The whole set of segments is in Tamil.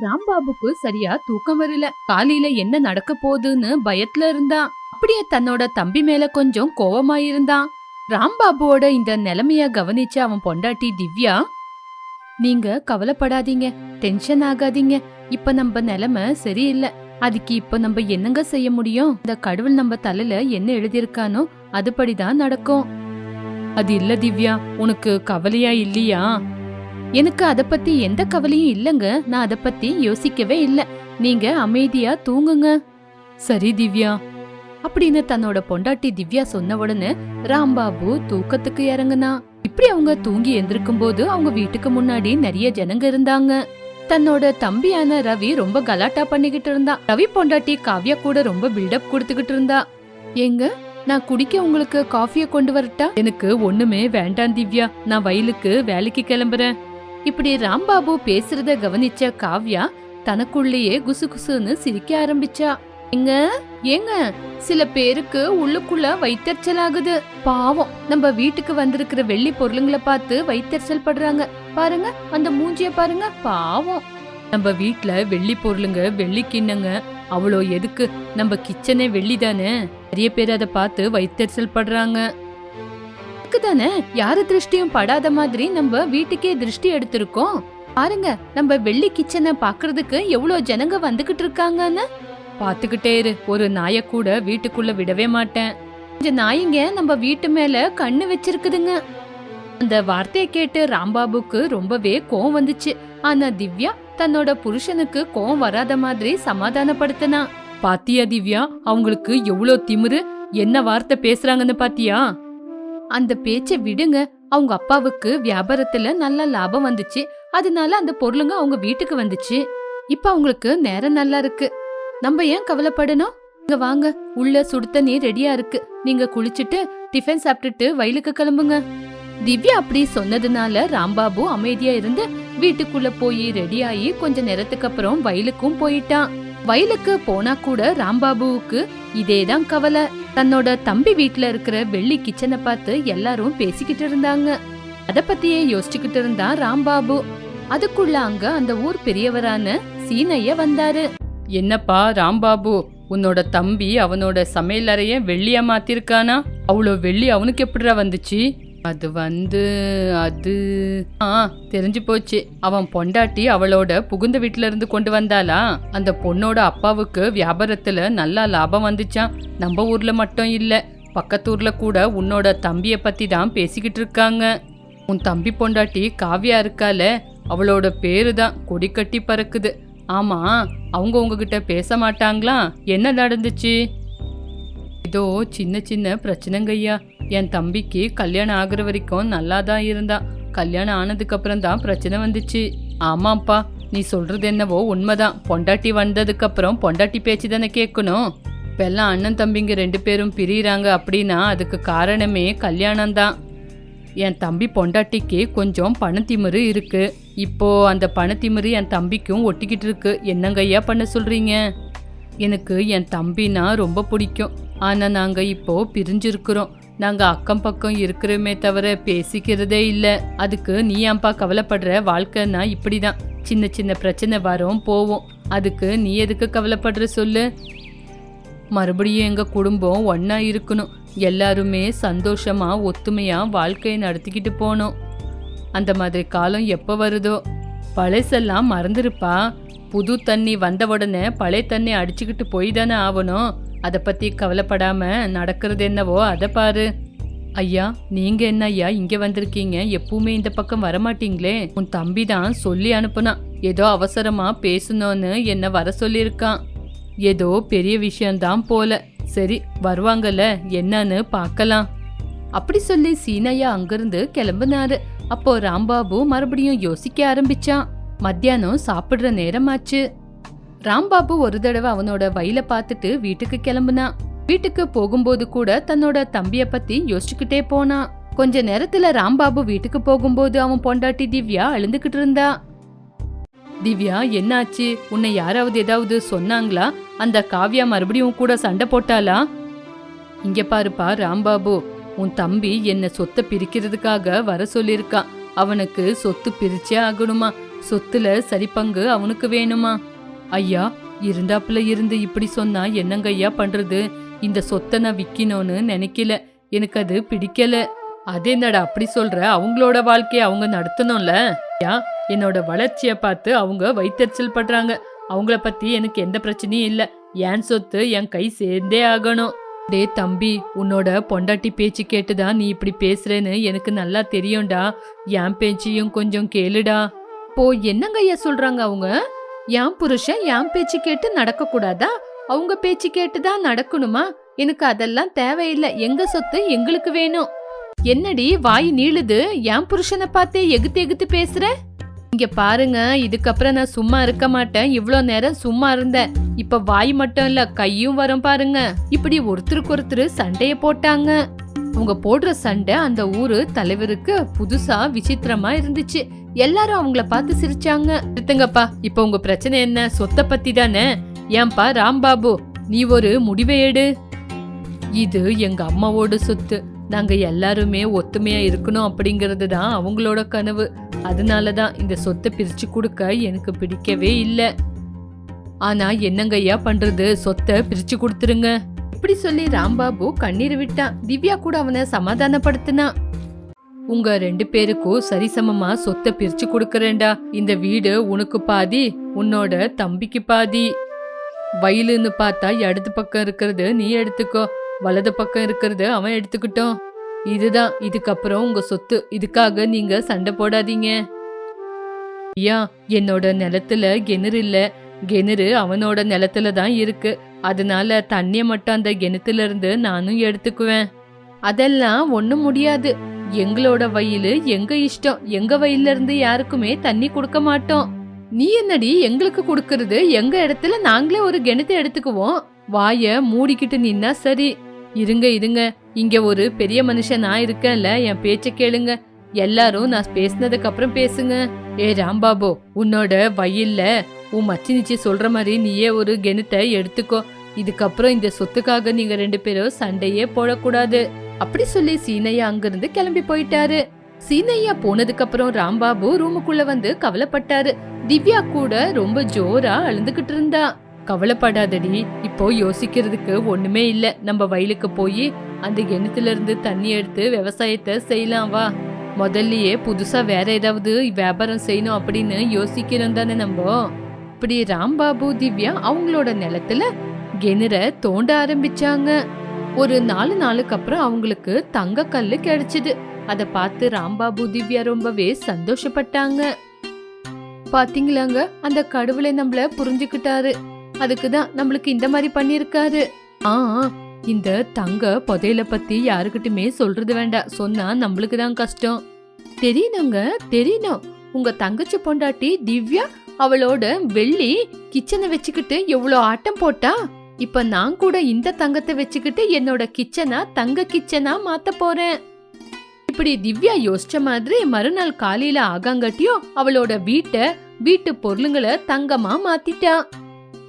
ராம்பாபுக்கு சரியா தூக்கம் வரல. காலையில என்ன நடக்க போகுதுன்னு பயத்துல இருந்தான் அப்படியே தன்னோட தம்பி மேல கொஞ்சம் கோவமாயிருந்தான். ராம்பாபுவோட இந்த நிலைமைய கவனிச்ச அவன் பொண்டாட்டி திவ்யா நீங்க கவலைப்படாதீங்க டென்ஷன் ஆகாதீங்க. இப்ப நம்ம நிலைமை சரியில்லை. அதுக்கு இப்ப நம்ம என்னங்க செய்ய முடியும்? இந்த கடவுள் நம்ம தலையில என்ன எழுதியிருக்கானோ அதுபடிதான் நடக்கும். அது இல்ல திவ்யா உனக்கு கவலையா இல்லையா? எனக்கு அத பத்தி எந்த கவலையும் இல்லைங்க. நான் அத பத்தி யோசிக்கவே இல்லை. நீங்க அமைதியா தூங்குங்க. சரி திவ்யா. அப்படின்னு தன்னோட பொண்டாட்டி திவ்யா சொன்ன உடனே ராம்பாபு தூக்கத்துக்கு இறங்குனா. இப்படி அவங்க தூங்கி எந்திருக்கும் போது அவங்க வீட்டுக்கு முன்னாடி நிறைய ஜனங்க இருந்தாங்க. தன்னோட தம்பியான ரவி ரொம்ப கலாட்டா பண்ணிக்கிட்டு இருந்தான் ரவி பொண்டாட்டி காவ்யா கூட ரொம்ப பில்டப் கொடுத்துக்கிட்டு இருந்தா. ஏங்க நான் குடிக்க உங்களுக்கு காஃபிய கொண்டு வரட்டா? எனக்கு ஒண்ணுமே வேண்டாம் திவ்யா. நான் வயலுக்கு வேலைக்கு கிளம்புறேன். இப்படி ராம்பாபு பேசுறத கவனிச்ச காவ்யா தனக்குள்ளேயே குசு குசுன்னு சிரிக்க ஆரம்பிச்சா. எங்க? ஏங்க? சில பேருக்கு உள்ளுக்குள்ள வைத்தறிச்சல் ஆகுது பாவம் நம்ம வீட்டுக்கு வந்திருக்கிற வெள்ளி பொருளுங்களை பார்த்து வைத்தறிச்சல் படுறாங்க. பாருங்க அந்த மூஞ்சிய பாருங்க. பாவம். நம்ம வீட்ல வெள்ளி பொருளுங்க வெள்ளி கிண்ணங்க. அவ்வளோ எதுக்கு? நம்ம கிச்சனே வெள்ளி தானே நிறைய பேர் அதை பார்த்து வைத்தறிச்சல் படுறாங்க. தானே யாரு திருஷ்டியும் படாத மாதிரி நம்ம வீட்டுக்கே திருஷ்டி எடுத்திருக்கோம். பாருங்க நம்ம வெள்ளி கிச்சனை பாக்குறதுக்கு எவ்வளவு ஜனங்க வந்துகிட்டு இருக்காங்கன்னு. பாத்துக்கிட்டே இரு ஒரு நாய கூட வீட்டுக்குள்ள விடவே மாட்டேன். இந்த நாய்ங்க நம்ம வீட்டு மேல கண்ணு வச்சிருக்குதுங்க. அந்த வார்த்தையை கேட்டு ராம்பாபுக்கு ரொம்பவே கோவம் வந்துச்சு. ஆனா திவ்யா தன்னோட புருஷனுக்கு கோவம் வராத மாதிரி சமாதானப்படுத்தினா. பாத்தியா திவ்யா அவங்களுக்கு எவ்வளோ திமிரு? என்ன வார்த்தை பேசுறாங்கன்னு பாத்தியா? அந்த பேச்சை விடுங்க. அவங்க அப்பாவுக்கு வியாபாரத்துல நல்ல லாபம் வந்துச்சு. அதனால அந்த பொருளுங்க அவங்க வீட்டுக்கு வந்துச்சு. இப்ப அவங்களுக்கு நேரம் நல்லா இருக்கு. நம்ம ஏன் கவலைப்படணும்? இங்க வாங்க. உள்ள சுடு தண்ணி ரெடியா இருக்கு. நீங்க குளிச்சுட்டு டிஃபன் சாப்பிட்டுட்டு வயலுக்கு கிளம்புங்க. திவ்யா அப்படி சொன்னதுனால ராம்பாபு அமைதியா இருந்து வீட்டுக்குள்ள போய் ரெடியாகி கொஞ்ச நேரத்துக்கு அப்புறம் வயலுக்கும் போயிட்டான். வயலுக்கு போனா கூட ராம்பாபுவுக்கு இதேதான் கவலை. தன்னோட தம்பி வீட்ல இருக்கிற வெள்ளி கிச்சனை பார்த்து எல்லாரும் பேசிக்கிட்டு இருந்தாங்க. அத பத்தியே யோசிச்சுக்கிட்டு இருந்தான் ராம்பாபு. அதுக்குள்ள அங்க அந்த ஊர் பெரியவரான சீனைய வந்தாரு. என்னப்பா ராம்பாபு உன்னோட தம்பி அவனோட சமையல் அறைய வெள்ளியா மாத்திருக்கானா? அவ்வளோ வெள்ளி அவனுக்கு எப்படிடா வந்துச்சு? அது வந்து அது ஆ தெரிஞ்சு போச்சு. அவன் பொண்டாட்டி அவளோட புகுந்த வீட்ல இருந்து கொண்டு வந்தாளா? அந்த பொண்ணோட அப்பாவுக்கு வியாபாரத்துல நல்லா லாபம் வந்துச்சான் நம்ம ஊர்ல மட்டும் இல்ல பக்கத்தூர்ல கூட உன்னோட தம்பிய பத்தி தான் பேசிக்கிட்டு இருக்காங்க. உன் தம்பி பொண்டாட்டி காவியா இருக்கால அவளோட பேரு தான் கொடி கட்டி பறக்குது. ஆமா அவங்க உங்ககிட்ட பேச மாட்டாங்களா? என்ன நடந்துச்சு? இதோ சின்ன சின்ன பிரச்சனைங்கய்யா என் தம்பிக்கு கல்யாணம் ஆகுற வரைக்கும் நல்லா தான் இருந்தா. கல்யாணம் ஆனதுக்கு அப்புறம் தான் பிரச்சனை வந்துச்சு. ஆமாப்பா நீ சொல்றது என்னவோ உண்மைதான். பொண்டாட்டி வந்ததுக்கு அப்புறம் பொண்டாட்டி பேச்சு தானே கேட்கணும். இப்பெல்லாம் அண்ணன் தம்பிங்க ரெண்டு பேரும் பிரியிறாங்க அப்படின்னா அதுக்கு காரணமே கல்யாணம் தான் என் தம்பி பொண்டாட்டிக்கு கொஞ்சம் பணத்திமிரு இருக்கு. இப்போ அந்த பணத்திமிரு என் தம்பிக்கும் ஒட்டிக்கிட்டு இருக்கு. என்னங்கய்யா பண்ண சொல்றீங்க? எனக்கு என் தம்பினா ரொம்ப பிடிக்கும். ஆனால் நாங்கள் இப்போ பிரிஞ்சிருக்கிறோம். நாங்கள் அக்கம் பக்கம் இருக்கிறோமே தவிர பேசிக்கிறதே இல்லை. அதுக்கு நீ ஏன்பா கவலைப்படுற? வாழ்க்கைன்னா இப்படிதான். சின்ன சின்ன பிரச்சனை வரும் போவோம். அதுக்கு நீ எதுக்கு கவலைப்படுற சொல்லு. மறுபடியும் எங்கள் குடும்பம் ஒன்றா இருக்கணும். எல்லாருமே சந்தோஷமாக ஒத்துமையாக வாழ்க்கையை நடத்திக்கிட்டு போனோம். அந்த மாதிரி காலம் எப்போ வருதோ? பழசெல்லாம் மறந்துருப்பா. புது தண்ணி வந்த உடனே பழைய தண்ணி அடிச்சுக்கிட்டு போய் தானே ஆகணும். அதை பற்றி கவலைப்படாமல் நடக்கிறது என்னவோ அதை பாரு. ஐயா நீங்க என்ன ஐயா இங்க வந்திருக்கீங்க? எப்பவுமே இந்த பக்கம் வரமாட்டீங்களே? உன் தம்பி தான் சொல்லி அனுப்புனான் ஏதோ அவசரமா பேசணும்னு என்ன வர சொல்லியிருக்கான் ஏதோ பெரிய விஷயம்தான் போல. சரி வருவாங்கல்ல என்னன்னு பார்க்கலாம். அப்படி சொல்லி சீனையா அங்கிருந்து கிளம்புனாரு. அப்போ ராம்பாபு மறுபடியும் யோசிக்க ஆரம்பிச்சான். மத்தியானம் சாப்பிடுற நேரமாச்சு. ராம்பாபு ஒரு தடவை அவனோட வயல பார்த்துட்டு வீட்டுக்கு கிளம்புனான் வீட்டுக்கு போகும்போது கூட தன்னோட தம்பிய பத்தி யோசிச்சுக்கிட்டே போனான் கொஞ்ச நேரத்துல ராம்பாபு வீட்டுக்கு போகும்போது அவன் பொண்டாட்டி திவ்யா அழுந்துகிட்டு இருந்தா. திவ்யா என்னாச்சு? உன்னை யாராவது ஏதாவது சொன்னாங்களா? அந்த காவ்யா மறுபடியும் கூட சண்டை போட்டாளா? இங்க பாருப்பா ராம்பாபு உன் தம்பி என்ன சொத்தை பிரிக்கிறதுக்காக வர சொல்லியிருக்கான் அவனுக்கு சொத்து பிரிச்சே ஆகணுமா? சொத்துல சரி பங்கு அவனுக்கு வேணுமா? ஐயா இருந்தாப்புல இருந்து இப்படி சொன்னா என்னங்க ஐயா பண்றது? இந்த சொத்தை நான் விக்கணும்னு நினைக்கல. எனக்கு அது பிடிக்கல. அதே என்னடா அப்படி சொல்ற? அவங்களோட வாழ்க்கையை அவங்க நடத்தணும்ல? ஐயா என்னோட வளர்ச்சிய பார்த்து அவங்க வைத்தறிச்சல் படுறாங்க. அவங்கள பத்தி எனக்கு எந்த பிரச்சனையும் இல்ல. என் சொத்து என் கை சேர்ந்தே ஆகணும். டே தம்பி உன்னோட பொண்டாட்டி பேச்சு கேட்டுதான் நீ இப்படி பேசுறேன்னு எனக்கு நல்லா தெரியும்டா. என் பேச்சையும் கொஞ்சம் கேளுடா. போ என்னங்க ஐயா சொல்றாங்க அவங்க? என் புருஷன் என் பேச்சு கேட்டு நடக்க கூடாதா அவங்க பேச்சு கேட்டு தான் நடக்கணுமா? எனக்கு அதெல்லாம் தேவையில்லை. எங்க சொத்து எங்களுக்கு வேணும். என்னடி வாய் நீளுது? என் புருஷனை பார்த்தே எகுத்து எகுத்து பேசுற? இங்க பாருங்க இதுக்கப்புறம் நான் சும்மா இருக்க மாட்டேன். இவ்வளோ நேரம் சும்மா இருந்தேன். இப்ப வாய் மட்டும் இல்ல கையும் வரும் பாருங்க. இப்படி ஒருத்தருக்கு ஒருத்தர் சண்டைய போட்டாங்க. அவங்க போடுற சண்டை அந்த ஊரு தலைவருக்கு புதுசா விசித்திரமா இருந்துச்சு. எல்லாரும் அவங்கள பார்த்து சிரிச்சாங்க. நிறுத்துங்கப்பா இப்ப உங்க பிரச்சனை என்ன? சொத்தை பத்தி தானே? ஏன்பா ராம்பாபு நீ ஒரு முடிவை எடு. இது எங்க அம்மாவோட சொத்து. நாங்க எல்லாருமே ஒத்துமையா இருக்கணும் அப்படிங்கிறது தான் அவங்களோட கனவு. அதனால தான் இந்த சொத்தை பிரிச்சு கொடுக்க எனக்கு பிடிக்கவே இல்லை. ஆனா என்னங்கய்யா பண்றது? சொத்தை பிரிச்சு கொடுத்துருங்க. இப்படி சொல்லி ராம்பாபு கண்ணீர் விட்டான். திவ்யா கூட அவனை சமாதானப்படுத்தினா உங்க ரெண்டு பேருக்கும் சரிசமமா சொத்தை பிரிச்சு கொடுக்கறேன்டா. இந்த வீடு உனக்கு பாதி உன்னோட தம்பிக்கு பாதி. வயலுன்னு பார்த்தா இடது பக்கம் இருக்கிறது நீ எடுத்துக்கோ. வலது பக்கம் இருக்கிறது அவன் எடுத்துக்கிட்டோம். இதுதான் இதுக்கப்புறம் உங்க சொத்து. இதுக்காக நீங்க சண்டை போடாதீங்க. ஐயா என்னோட நிலத்துல கிணறு இல்ல. கிணறு அவனோட நிலத்துல தான் இருக்கு. அதனால தண்ணிய மட்டும் அந்த கிணத்துல இருந்து நானும் எடுத்துக்குவேன். அதெல்லாம் ஒண்ணும் முடியாது. எங்களோட வயலு எங்க இஷ்டம் எங்க வயல்ல இருந்து யாருக்குமே தண்ணி கொடுக்க மாட்டோம். நீ என்னடி எங்களுக்கு கொடுக்கறது? எங்க இடத்துல நாங்களே ஒரு கிணத்தை எடுத்துக்குவோம். வாய மூடிக்கிட்டு நின்னா சரி. இருங்க இருங்க. இங்க ஒரு பெரிய மனுஷன் நான் இருக்கேன்ல என் பேச்ச கேளுங்க. எல்லாரும் நான் பேசினதுக்கு அப்புறம் பேசுங்க. ஏ ராம்பாபு உன்னோட வயல்ல உன் மச்சி நிச்சி சொல்ற மாதிரி நீயே ஒரு கிணத்தை எடுத்துக்கோ. இதுக்கப்புறம் இந்த சொத்துக்காக நீங்க ரெண்டு பேரும் சண்டையே போடக்கூடாது. அப்படி சொல்லி சீனையா அங்கிருந்து கிளம்பி போயிட்டாரு. சீனையா போனதுக்கு அப்புறம் ராம்பாபு ரூமுக்குள்ள வந்து கவலைப்பட்டாரு. திவ்யா கூட ரொம்ப ஜோரா அழுந்துகிட்டு இருந்தா. கவலைப்படாதடி இப்போ யோசிக்கிறதுக்கு ஒண்ணுமே இல்ல. நம்ம வயலுக்கு போய் அந்த கிணத்துல இருந்து தண்ணி எடுத்து விவசாயத்தை செய்யலாம் வா. முதல்லயே புதுசா வேற ஏதாவது வியாபாரம் செய்யணும் அப்படின்னு யோசிக்கிறோம் தானே நம்ம. இப்படி ராம்பாபு திவ்யா அவங்களோட நிலத்துல கிணற தோண்ட ஆரம்பிச்சாங்க. ஒரு நாலு நாளுக்கு அப்புறம் அவங்களுக்கு தங்க கல்லு கிடைச்சது. அத பார்த்து ராம்பாபு திவ்யா ரொம்பவே சந்தோஷப்பட்டாங்க. பாத்தீங்களாங்க? அந்த கடவுளை நம்மள புரிஞ்சுக்கிட்டாரு. அதுக்கு தான் நம்மளுக்கு இந்த மாதிரி பண்ணிருக்காரு ஆ இந்த தங்க புதையல பத்தி யாருக்கிட்டுமே சொல்றது வேண்டாம். சொன்னா நம்மளுக்கு தான் கஷ்டம். தெரியணுங்க தெரியணும். உங்க தங்கச்சி பொண்டாட்டி திவ்யா அவளோட வெள்ளி கிச்சனை வச்சுக்கிட்டு எவ்வளோ ஆட்டம் போட்டா? இப்ப நான் கூட இந்த தங்கத்தை வச்சுக்கிட்டு என்னோட கிச்சனா தங்க கிச்சனா மாத்த போறேன். இப்படி திவ்யா யோசிச்ச மாதிரி மறுநாள் காலையில ஆகாங்கட்டியும் அவளோட வீட்டை வீட்டு பொருளுங்களை தங்கமா மாத்திட்டா.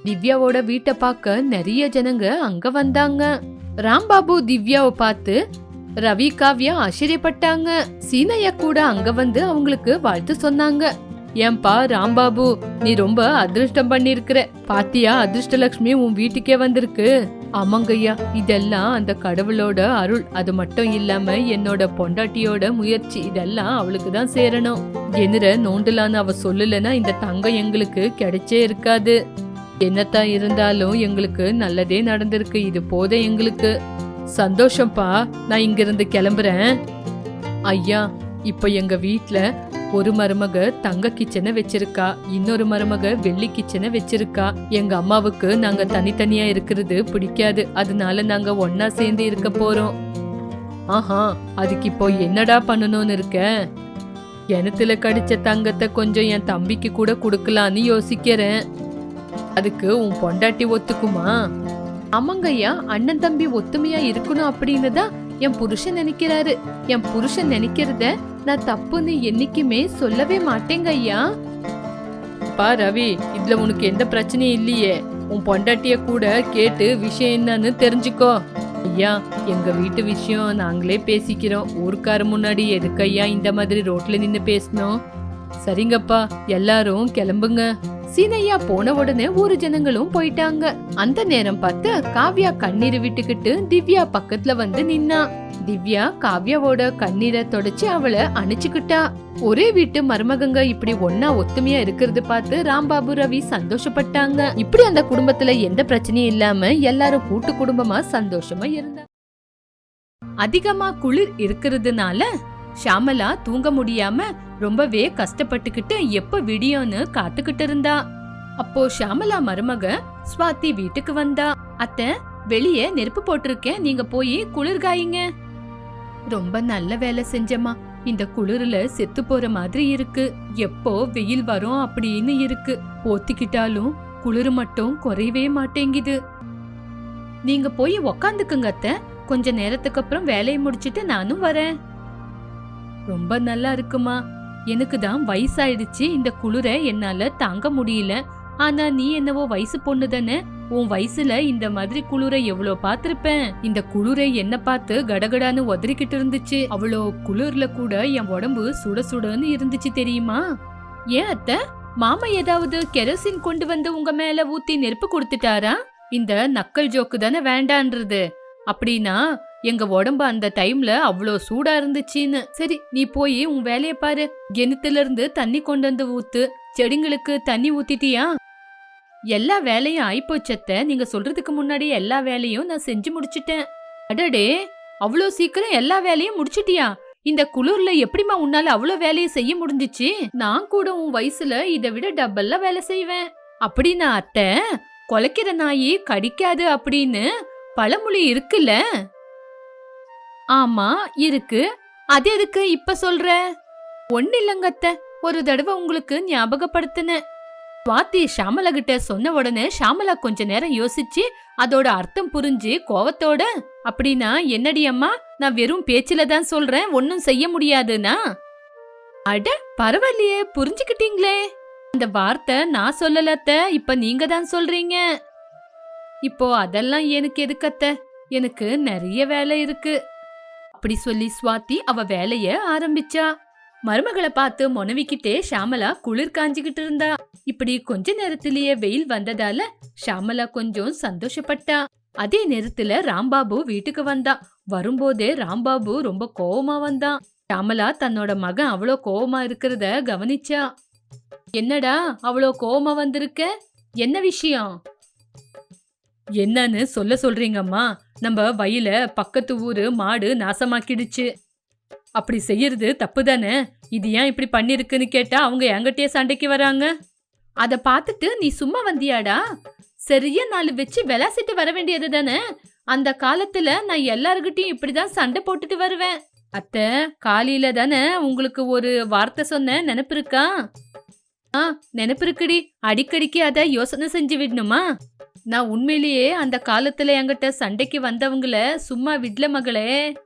திவ்யாவோட வீட்டை பார்க்க நிறைய ஜனங்க அங்க வந்தாங்க. ராம்பாபு திவ்யாவை பார்த்து ரவி காவ்யா ஆச்சரியப்பட்டாங்க. சீனையா கூட அங்க வந்து அவங்களுக்கு வாழ்த்து சொன்னாங்க. ஏன்பா ராம்பாபு நீ ரொம்ப அதிர்ஷ்டம் பண்ணிருக்கிற பாத்தியா அதிர்ஷ்டலட்சுமி உன் வீட்டுக்கே வந்திருக்கு. ஆமாங்கய்யா இதெல்லாம் அந்த கடவுளோட அருள். அது மட்டும் இல்லாம என்னோட பொண்டாட்டியோட முயற்சி இதெல்லாம் அவளுக்கு தான் சேரணும். என்னற நோண்டலான்னு அவ சொல்லலன்னா இந்த தங்கம் எங்களுக்கு கிடைச்சே இருக்காது. என்னத்தான் இருந்தாலும் எங்களுக்கு நல்லதே நடந்திருக்கு இது போத எங்களுக்கு. சந்தோஷம்ப்பா நான் இங்கிருந்து கிளம்புறேன். ஐயா இப்ப எங்க வீட்டில் ஒரு மருமக தங்க கிச்சனை வச்சிருக்கா. இன்னொரு மருமக வெள்ளி கிச்சனை வச்சிருக்கா. எங்க அம்மாவுக்கு நாங்க தனித்தனியா இருக்கிறது பிடிக்காது. அதனால நாங்க ஒன்னா சேர்ந்து இருக்க போறோம். ஆஹா அதுக்கு இப்போ என்னடா பண்ணணும்னு இருக்க? கிணத்துல கடிச்ச தங்கத்தை கொஞ்சம் என் தம்பிக்கு கூட கொடுக்கலான்னு யோசிக்கிறேன். அதுக்கு உன் பொண்டாட்டி ஒத்துக்குமா? ஆமாங்கய்யா அண்ணன் தம்பி ஒத்துமையா இருக்கணும் அப்படின்னு தான் என் புருஷன் நினைக்கிறாரு. என் புருஷன் நினைக்கிறத நான் தப்புன்னு என்னைக்குமே சொல்லவே மாட்டேங்க ஐயா. பா ரவி இதுல உனக்கு எந்த பிரச்சனையும் இல்லையே. உன் பொண்டாட்டிய கூட கேட்டு விஷயம் என்னன்னு தெரிஞ்சுக்கோ. ஐயா எங்க வீட்டு விஷயம் நாங்களே பேசிக்கிறோம். ஊருக்கார முன்னாடி எதுக்கு ஐயா இந்த மாதிரி ரோட்ல நின்னு பேசணும்? சரிங்கப்பா எல்லாரும் கிளம்புங்க. சீனையா போன உடனே ஊரு ஜனங்களும் போயிட்டாங்க. அந்த நேரம் பார்த்து காவ்யா கண்ணீர் விட்டுக்கிட்டு திவ்யா பக்கத்துல வந்து நின்னா. திவ்யா காவ்யாவோட கண்ணீரை தொடச்சு அவளை அணைச்சுக்கிட்டா. ஒரே வீட்டு மருமகங்க இப்படி ஒன்னா ஒத்துமையா இருக்கிறது பார்த்து ராம்பாபு ரவி சந்தோஷப்பட்டாங்க. இப்படி அந்த குடும்பத்துல எந்த பிரச்சனையும் இல்லாம எல்லாரும் கூட்டு குடும்பமா சந்தோஷமா இருந்தாங்க. அதிகமா குளிர் இருக்கிறதுனால ஷாமலா தூங்க முடியாம ரொம்பவே கஷ்டப்பட்டுக்கிட்டு எப்ப விடியோன்னு காத்துக்கிட்டு இருந்தா அப்போ ஷாமலா மருமக ஸ்வாதி வீட்டுக்கு வந்தா. அத்தை வெளியே நெருப்பு போட்டிருக்கேன். நீங்க போய் குளிர்காயிங்க. ரொம்ப நல்ல வேலை செஞ்சம்மா. இந்த குளிர்ல செத்து போற மாதிரி இருக்கு. எப்போ வெயில் வரும் அப்படின்னு இருக்கு. போத்திக்கிட்டாலும் குளிர் மட்டும் குறையவே மாட்டேங்குது. நீங்க போய் உக்காந்துக்குங்க அத்தை. கொஞ்ச நேரத்துக்கு அப்புறம் வேலையை முடிச்சிட்டு நானும் வரேன். ரொம்ப நல்லா இருக்குமா. எனக்கு தான் வயசாயிடுச்சு. இந்த குளிர என்னால தாங்க முடியல. ஆனா நீ என்னவோ வயசு பொண்ணு தானே? உன் வயசுல இந்த மாதிரி குளிர எவ்வளோ பார்த்துருப்பேன்? இந்த குளிரை என்ன பார்த்து கடகடான்னு உதறிக்கிட்டு இருந்துச்சு. அவ்வளோ குளிர்ல கூட என் உடம்பு சுட சுடன்னு இருந்துச்சு தெரியுமா? ஏன் அத்தை? மாமா ஏதாவது கெரோசின் கொண்டு வந்து உங்க மேல ஊத்தி நெருப்பு கொடுத்துட்டாரா? இந்த நக்கல் ஜோக்கு தானே வேண்டான்றது. அப்படின்னா எங்க உடம்பு அந்த டைம்ல அவ்வளோ சூடா இருந்துச்சுன்னு. சரி நீ போய் உன் வேலைய பாரு. கிணத்துல இருந்து தண்ணி கொண்டு வந்து ஊத்து. செடிங்களுக்கு தண்ணி ஊத்திட்டியா? எல்லா வேலையும் ஆயிப்போச்சத்த. நீங்க சொல்றதுக்கு முன்னாடி எல்லா வேலையும் நான் செஞ்சு முடிச்சிட்டேன். அடடே அவ்வளோ சீக்கிரம் எல்லா வேலையும் முடிச்சிட்டியா? இந்த குளிர்ல எப்படிம்மா உன்னால அவ்வளோ வேலையை செய்ய முடிஞ்சிச்சு? நான் கூட உன் வயசுல இதை விட டபுள்ல வேலை செய்வேன். அப்படின்னா அத்தை கொலைக்கிற நாயி கடிக்காது அப்படின்னு பழமொழி இருக்குல்ல? ஆமா இருக்கு. அது எதுக்கு இப்ப சொல்ற? ஒன்னு இல்லங்கத்த ஒரு தடவை உங்களுக்கு ஞாபகப்படுத்தினேன். சுவாதி ஷாமலா கிட்ட சொன்ன உடனே ஷாமலா கொஞ்ச நேரம் யோசிச்சு அதோட அர்த்தம் புரிஞ்சு கோவத்தோட அப்படின்னா என்னடி அம்மா நான் வெறும் பேச்சில தான் சொல்றேன் ஒன்னும் செய்ய முடியாதுன்னா? அட பரவாயில்லையே புரிஞ்சுக்கிட்டீங்களே. அந்த வார்த்தை நான் சொல்லலத்த இப்ப நீங்க தான் சொல்றீங்க. இப்போ அதெல்லாம் எனக்கு எதுக்கத்த எனக்கு நிறைய வேலை இருக்கு. அப்படி சொல்லி சுவாதி அவ வேலைய ஆரம்பிச்சா. மருமகளை பார்த்து மொனவிக்கிட்டே ஷாமலா குளிர் காஞ்சிக்கிட்டு இருந்தா. இப்படி கொஞ்ச நேரத்திலேயே வெயில் வந்ததால ஷாமலா கொஞ்சம் சந்தோஷப்பட்டா. அதே நேரத்துல ராம்பாபு வீட்டுக்கு வந்தா. வரும்போதே ராம்பாபு ரொம்ப கோவமா வந்தான் ஷாமலா தன்னோட மகன் அவ்வளோ கோவமா இருக்கிறத கவனிச்சா. என்னடா அவ்வளோ கோவமா வந்திருக்க? என்ன விஷயம்? என்னன்னு சொல்ல சொல்றீங்கம்மா. நம்ம வயல பக்கத்து ஊரு மாடு நாசமாக்கிடுச்சு. அப்படி செய்யறது தப்பு தானே? இது ஏன் இப்படி பண்ணிருக்குன்னு கேட்டா அவங்க என்கிட்டயே சண்டைக்கு வராங்க. அத பார்த்துட்டு நீ சும்மா வந்தியாடா? சரியா நாலு வச்சு விளாசிட்டு வர வேண்டியது தானே? அந்த காலத்துல நான் எல்லாருக்கிட்டையும் இப்படிதான் சண்டை போட்டுட்டு வருவேன். அத்தை காலையில தானே உங்களுக்கு ஒரு வார்த்தை சொன்ன நினப்பு இருக்கா? ஆ நினப்பு இருக்குடி. அடிக்கடிக்கு அத யோசனை செஞ்சு விடணுமா? நான் உண்மையிலேயே அந்த காலத்துல என்கிட்ட சண்டைக்கு வந்தவங்கள சும்மா விடல மகளே.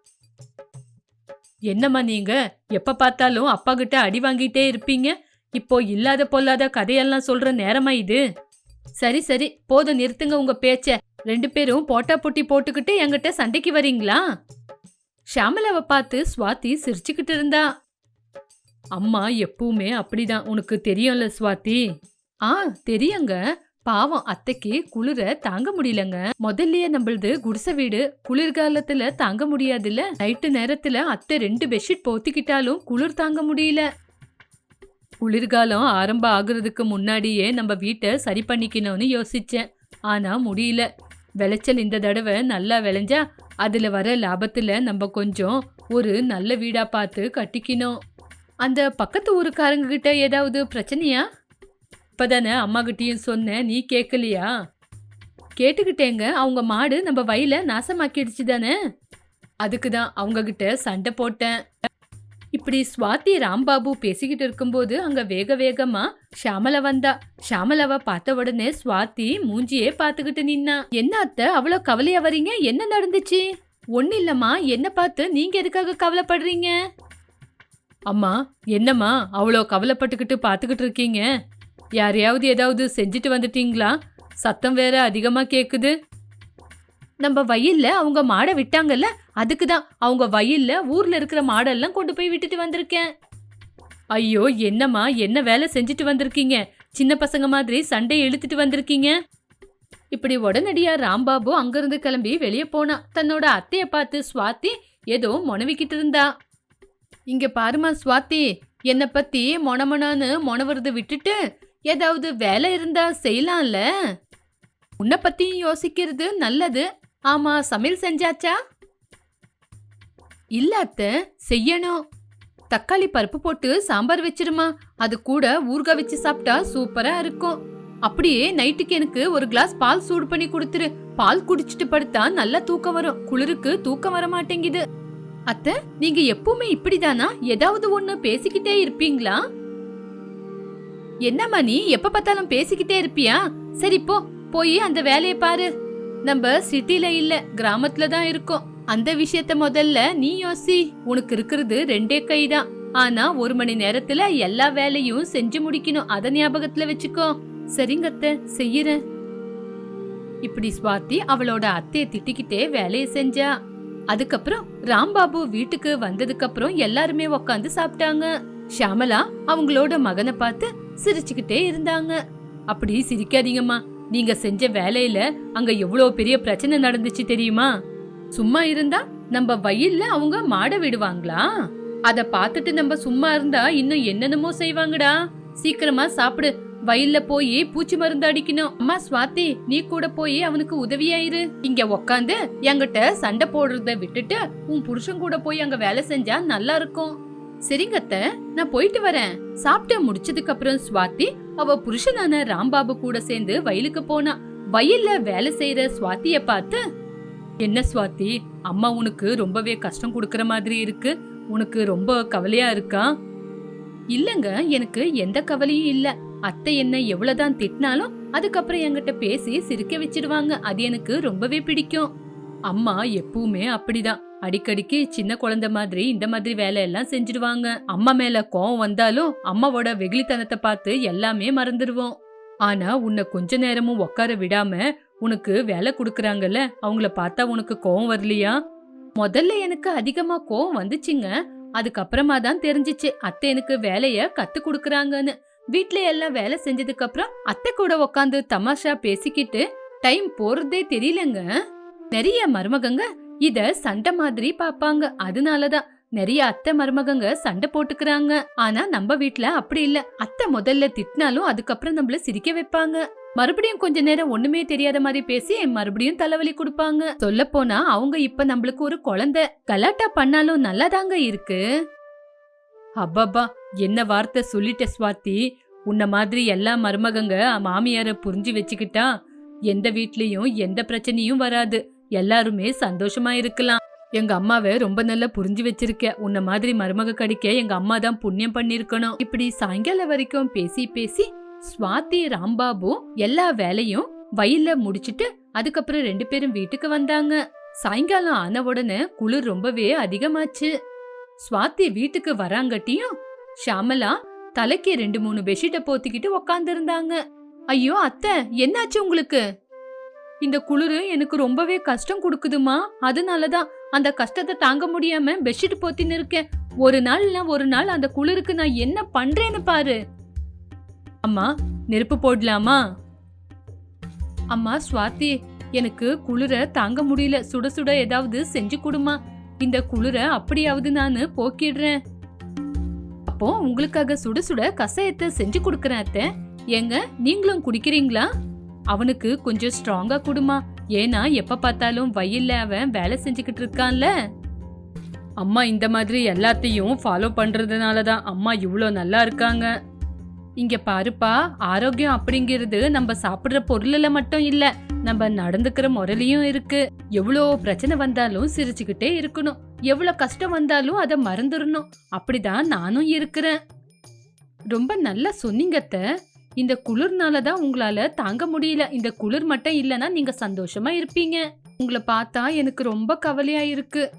என்னம்மா நீங்க? எப்ப பார்த்தாலும் அப்பா கிட்ட அடி வாங்கிட்டே இருப்பீங்க. இப்போ இல்லாத பொல்லாத கதையெல்லாம் சொல்ற நேரமா இது? சரி சரி. போதும் நிறுத்துங்க உங்க பேச்ச. ரெண்டு பேரும் போட்டா போட்டி போட்டுக்கிட்டு என்கிட்ட சண்டைக்கு வரீங்களா? ஷாமலாவை பார்த்து சுவாதி சிரிச்சுக்கிட்டு இருந்தா. அம்மா எப்பவுமே அப்படிதான். உனக்கு தெரியும்ல சுவாதி? ஆ தெரியுங்க. பாவம் அத்தைக்கு குளிர தாங்க முடியலங்க. முதல்லயே நம்மளது குடிசை வீடு குளிர்காலத்துல தாங்க முடியாதுல்ல? நைட்டு நேரத்துல அத்தை ரெண்டு பெட்ஷீட் போத்திக்கிட்டாலும் குளிர் தாங்க முடியல. குளிர்காலம் ஆரம்பம் ஆகுறதுக்கு முன்னாடியே நம்ம வீட்டை சரி பண்ணிக்கணும்னு யோசிச்சேன். ஆனா முடியல. விளைச்சல் இந்த தடவை நல்லா விளைஞ்சா அதுல வர லாபத்துல நம்ம கொஞ்சம் ஒரு நல்ல வீடா பார்த்து கட்டிக்கணும். அந்த பக்கத்து ஊருக்காரங்க கிட்ட ஏதாவது பிரச்சனையா? இப்போ தானே அம்மாக்கிட்டேயும் சொன்னேன். நீ கேட்கலையா கேட்டுக்கிட்டேங்க. அவங்க மாடு நம்ம வயல நாசமாக்கிடுச்சு தானே அதுக்கு தான் அவங்கக்கிட்ட சண்டை போட்டேன். இப்படி சுவாதி ராம்பாபு பேசிக்கிட்டு இருக்கும்போது அங்க வேக வேகமா ஷாமலா வந்தா. ஷாமலாவை பார்த்த உடனே சுவாதி மூஞ்சியே பார்த்துக்கிட்டு நின்னா. என்ன அத்தை அவ்வளோ கவலையா வரீங்க? என்ன நடந்துச்சு? ஒன்றும் இல்லைம்மா. என்ன பார்த்து நீங்கள் எதுக்காக கவலைப்படுறீங்க? அம்மா என்னம்மா? அவ்வளோ கவலைப்பட்டுக்கிட்டு பார்த்துக்கிட்டு இருக்கீங்க. யாரையாவது ஏதாவது செஞ்சுட்டு வந்துட்டீங்களா? சத்தம் வேற அதிகமாக கேட்குது நம்ம வயல்ல அவங்க மாடை விட்டாங்கல்ல அதுக்கு தான் அவங்க வயல்ல ஊர்ல இருக்கிற மாடெல்லாம் கொண்டு போய் விட்டுட்டு வந்திருக்கேன். ஐயோ என்னம்மா என்ன வேலை செஞ்சுட்டு வந்திருக்கீங்க? சின்ன பசங்க மாதிரி சண்டை இழுத்துட்டு வந்திருக்கீங்க. இப்படி உடனடியா ராம்பாபு அங்கிருந்து கிளம்பி வெளியே போனா. தன்னோட அத்தைய பார்த்து சுவாத்தி ஏதோ மொனவிக்கிட்டு இருந்தா. இங்க பாருமா சுவாத்தி என்னை பத்தி மொனமொனான்னு மொனவரது விட்டுட்டு ஏதாவது வேலை இருந்தா செய்யலாம்ல? உன்னை பத்தியும் யோசிக்கிறது நல்லது. ஆமா சமையல் செஞ்சாச்சா? இல்ல அத்தை செய்யணும். தக்காளி பருப்பு போட்டு சாம்பார் வச்சிருமா? அது கூட ஊறுகாய் வச்சு சாப்பிட்டா சூப்பரா இருக்கும். அப்படியே நைட்டுக்கு எனக்கு ஒரு கிளாஸ் பால் சூடு பண்ணி கொடுத்துரு. பால் குடிச்சிட்டு படுத்தா நல்லா தூக்கம் வரும். குளிருக்கு தூக்கம் வர மாட்டேங்குது. அத்தை நீங்க எப்பவுமே இப்படிதானா? ஏதாவது ஒண்ணு பேசிக்கிட்டே இருப்பீங்களா? என்னம்மா நீ? எப்ப பார்த்தாலும் பேசிக்கிட்டே இருப்பியா? சரி போ. போய் அந்த வேலையை பாரு. நம்ம சிட்டில இல்ல கிராமத்துல தான் இருக்கோம். அந்த விஷயத்த முதல்ல நீ யோசி. உனக்கு இருக்கிறது ரெண்டே கை தான். ஆனா ஒரு மணி நேரத்துல எல்லா வேலையும் செஞ்சு முடிக்கணும். அத ஞாபகத்துல வச்சுக்கோ. சரிங்க அத்தை. செய்யறேன் இப்படி சுவாதி அவளோட அத்தையை திட்டிக்கிட்டே வேலையை செஞ்சா. அதுக்கப்புறம் ராம்பாபு வீட்டுக்கு வந்ததுக்கு அப்புறம் எல்லாருமே உக்காந்து சாப்பிட்டாங்க. ஷாமலா அவங்களோட மகனை பார்த்து சிரிச்சுக்கிட்டே இருந்தாங்க. அப்படி சிரிக்காதீங்கம்மா. நீங்க செஞ்ச வேலையில அங்க எவ்வளவு பெரிய பிரச்சனை நடந்துச்சு தெரியுமா? சும்மா இருந்தா நம்ம வயல்ல அவங்க மாட விடுவாங்களா? அத பார்த்துட்டு நம்ம சும்மா இருந்தா இன்னும் என்னென்னமோ செய்வாங்கடா. சீக்கிரமா சாப்பிடு. வயல்ல போய் பூச்சி மருந்து அடிக்கணும். அம்மா சுவாதி நீ கூட போய் அவனுக்கு உதவியாயிரு. இங்க உக்காந்து என்கிட்ட சண்டை போடுறத விட்டுட்டு உன் புருஷன் கூட போய் அங்க வேலை செஞ்சா நல்லா இருக்கும். சரிங்க அத்தை நான் போயிட்டு வரேன். சாப்பிட்டு முடிச்சதுக்கு அப்புறம் சுவாதி அவ புருஷனான ராம்பாபு கூட சேர்ந்து வயலுக்கு போனா. வயல்ல வேலை செய்யற சுவாத்திய பார்த்து என்ன சுவாதி அம்மா உனக்கு ரொம்பவே கஷ்டம் கொடுக்கற மாதிரி இருக்கு. உனக்கு ரொம்ப கவலையா இருக்கா? இல்லங்க எனக்கு எந்த கவலையும் இல்ல. அத்தை என்ன எவ்வளவுதான் திட்டினாலும் அதுக்கப்புறம் என்கிட்ட பேசி சிரிக்க வச்சிடுவாங்க. அது எனக்கு ரொம்பவே பிடிக்கும். அம்மா எப்பவுமே அப்படிதான். அடிக்கடிக்கு சின்ன குழந்தை மாதிரி இந்த மாதிரி வேலையெல்லாம் செஞ்சிடுவாங்க. அம்மா மேல கோவம் வந்தாலும் அம்மாவோட வெகுளித்தனத்தை பார்த்து எல்லாமே மறந்துடுவோம் ஆனா உன்னை கொஞ்ச நேரமும் உட்கார விடாம உனக்கு வேலை கொடுக்கறாங்கல்ல அவங்கள பார்த்தா உனக்கு கோவம் வரலையா? முதல்ல எனக்கு அதிகமா கோவம் வந்துச்சுங்க. அதுக்கப்புறமா தான் தெரிஞ்சிச்சு அத்தை எனக்கு வேலைய கத்து கொடுக்கறாங்கன்னு. வீட்ல எல்லாம் வேலை செஞ்சதுக்கு அப்புறம் அத்தை கூட உக்காந்து தமாஷா பேசிக்கிட்டு டைம் போறதே தெரியலங்க. நிறைய மருமகங்க இத சண்டை மாதிரி பாப்பாங்க. அதனாலதான் நிறைய அத்தை மருமகங்க சண்டை போட்டுக்கறாங்க. ஆனா நம்ம வீட்ல அப்படி இல்ல. அத்தை முதல்ல திட்டினாலும் அதுக்கப்புறம் நம்மள சிரிக்க வைப்பாங்க. மறுபடியும் கொஞ்ச நேரம் ஒண்ணுமே தெரியாத மாதிரி பேசி மறுபடியும் தலைவலி கொடுப்பாங்க. சொல்ல போனா அவங்க இப்ப நம்மளுக்கு ஒரு குழந்தை. கலாட்டா பண்ணாலும் நல்லாதாங்க இருக்கு. அப்பப்பா என்ன வார்த்தை சொல்லிட்ட சுவாத்தி உன்ன மாதிரி எல்லா மருமகங்க மாமியார புரிஞ்சு வச்சுக்கிட்டா எந்த வீட்லயும் எந்த பிரச்சனையும் வராது. எல்லாருமே சந்தோஷமா இருக்கலாம். எங்க அம்மாவை ரொம்ப நல்லா புரிஞ்சு வச்சிருக்க. உன்ன மாதிரி மருமக கடிக்க எங்க அம்மா தான் புண்ணியம் பண்ணிருக்கணும். இப்படி சாயங்காலம் வரைக்கும் பேசி பேசி சுவாதி ராம்பாபு எல்லா வேலையும் வயல்ல முடிச்சிட்டு அதுக்கப்புறம் ரெண்டு பேரும் வீட்டுக்கு வந்தாங்க. சாயங்காலம் ஆன உடனே குளிர் ரொம்பவே அதிகமாச்சு. சுவாதி வீட்டுக்கு வராங்கட்டியும் ஷாமலா தலைக்கு ரெண்டு மூணு பெட்ஷீட்டை போத்திக்கிட்டு உக்காந்து இருந்தாங்க ஐயோ அத்தை என்னாச்சு உங்களுக்கு? இந்த குளிரு எனக்கு ரொம்பவே கஷ்டம் கொடுக்குதுமா. அதனாலதான் அந்த கஷ்டத்தை தாங்க முடியாம பெட்ஷீட் போத்தின்னு இருக்கேன். ஒரு நாள் இல்ல ஒரு நாள் அந்த குளிருக்கு நான் என்ன பண்றேன்னு பாரு. அம்மா நெருப்பு போடலாமா? அம்மா சுவாதி எனக்கு குளிர தாங்க முடியல. சுட சுட ஏதாவது செஞ்சு கொடுமா. இந்த குளிர அப்படியாவது நான் போக்கிடுறேன். அப்போ உங்களுக்காக சுட சுட கசாயத்தை செஞ்சு கொடுக்குறேன் அத்தை. ஏங்க நீங்களும் குடிக்கிறீங்களா? அவனுக்கு கொஞ்சம் ஸ்ட்ராங்கா குடுமா. ஏன்னா எப்ப பார்த்தாலும் வயல்ல அவன் வேலை செஞ்சுக்கிட்டு இருக்கான்ல. அம்மா இந்த மாதிரி எல்லாத்தையும் ஃபாலோ பண்றதுனால தான் அம்மா இவ்வளோ நல்லா இருக்காங்க. இங்க பாருப்பா ஆரோக்கியம் அப்படிங்கிறது நம்ம சாப்பிடுற பொருள்ல மட்டும் இல்ல நம்ம நடந்துக்கிற முறையிலையும் இருக்கு. எவ்வளோ பிரச்சனை வந்தாலும் சிரிச்சுக்கிட்டே இருக்கணும். எவ்வளோ கஷ்டம் வந்தாலும் அதை மறந்துடணும். அப்படிதான் நானும் இருக்கிறேன். ரொம்ப நல்லா சொன்னீங்கத்த இந்த குளிர்னால தான் உங்களால தாங்க முடியல. இந்த குளிர் மட்டும் இல்லனா நீங்க சந்தோஷமா இருப்பீங்க. உங்களை பார்த்தா எனக்கு ரொம்ப கவலையா இருக்கு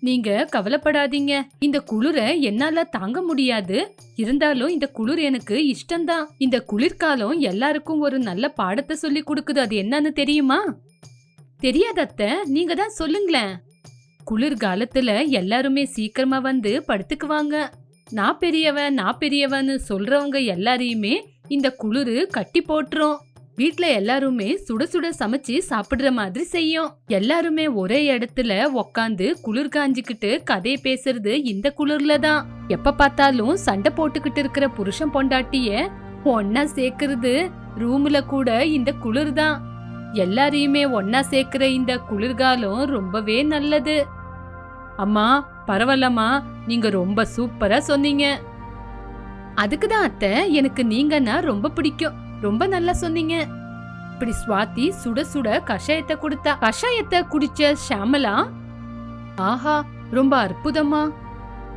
நீங்க கவலைப்படாதீங்க. இந்த குளிரை என்னால தாங்க முடியாது. இருந்தாலும் இந்த குளிர் எனக்கு இஷ்டம்தான். இந்த குளிர்காலம் எல்லாருக்கும் ஒரு நல்ல பாடத்தை சொல்லி கொடுக்குது. அது என்னன்னு தெரியுமா? தெரியாத அத்தை. நீங்க தான் சொல்லுங்களேன். குளிர்காலத்துல எல்லாருமே சீக்கிரமா வந்து படுத்துக்குவாங்க. நான் பெரியவன் நான் பெரியவன்னு சொல்றவங்க எல்லாரையுமே இந்த குளிரு கட்டி போட்டுரும். வீட்ல எல்லாருமே சுட சுட சமைச்சு சாப்பிடுற மாதிரி செய்யும். எல்லாருமே ஒரே இடத்துல உக்காந்து குளிர் காஞ்சிக்கிட்டு கதை பேசுறது இந்த குளிர்ல தான். எப்ப பார்த்தாலும் சண்டை போட்டுக்கிட்டு இருக்கிற புருஷன் பொண்டாட்டிய ஒன்னா சேர்க்கறது ரூம்ல கூட இந்த குளிர் தான். எல்லாரையுமே ஒன்னா சேர்க்கிற இந்த குளிர்காலம் ரொம்பவே நல்லது. அம்மா பரவாயில்லம்மா நீங்க ரொம்ப சூப்பரா சொன்னீங்க. அதுக்கு தான் அத்தை எனக்கு நீங்கன்னா ரொம்ப பிடிக்கும். ரொம்ப நல்லா சொன்னீங்க. இப்படி சுவாதி சுட சுட கஷாயத்தை கொடுத்தா கஷாயத்தை குடிச்ச ஷாமலா? ஆஹா ரொம்ப அற்புதமா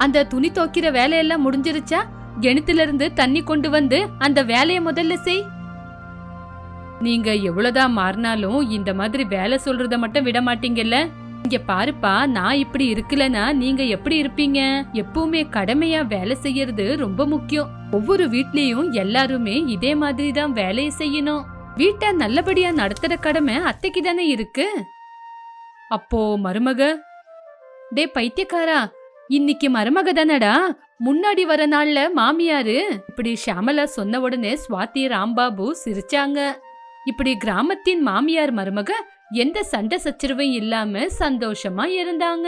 அந்த துணி துவைக்கிற வேலையெல்லாம் முடிஞ்சிருச்சா? கிணத்துல இருந்து தண்ணி கொண்டு வந்து அந்த வேலைய முதல்ல செய். நீங்க எவ்வளவுதான் மாறினாலும் இந்த மாதிரி வேலை சொல்றத மட்டும் விட மாட்டீங்கல்ல? இங்க பாருப்பா நான் இப்படி இருக்கலனா நீங்க எப்படி இருப்பீங்க? எப்பவுமே கடமையா வேலை செய்யறது ரொம்ப முக்கியம். ஒவ்வொரு வீட்லயும் எல்லாருமே இதே மாதிரி தான் வேலையை செய்யணும். வீட்டை நல்லபடியா நடத்துற கடமை அத்தைக்கு தானே இருக்கு? அப்போ மருமக? டே பைத்தியக்காரா இன்னைக்கு மருமக தானடா? முன்னாடி வர நாள்ல மாமியாரு இப்படி ஷியாமலா சொன்ன உடனே சுவாதி ராம்பாபு சிரிச்சாங்க. இப்படி கிராமத்தின் மாமியார் மருமக எந்த சண்டை சச்சரவும் இல்லாம சந்தோஷமா இருந்தாங்க.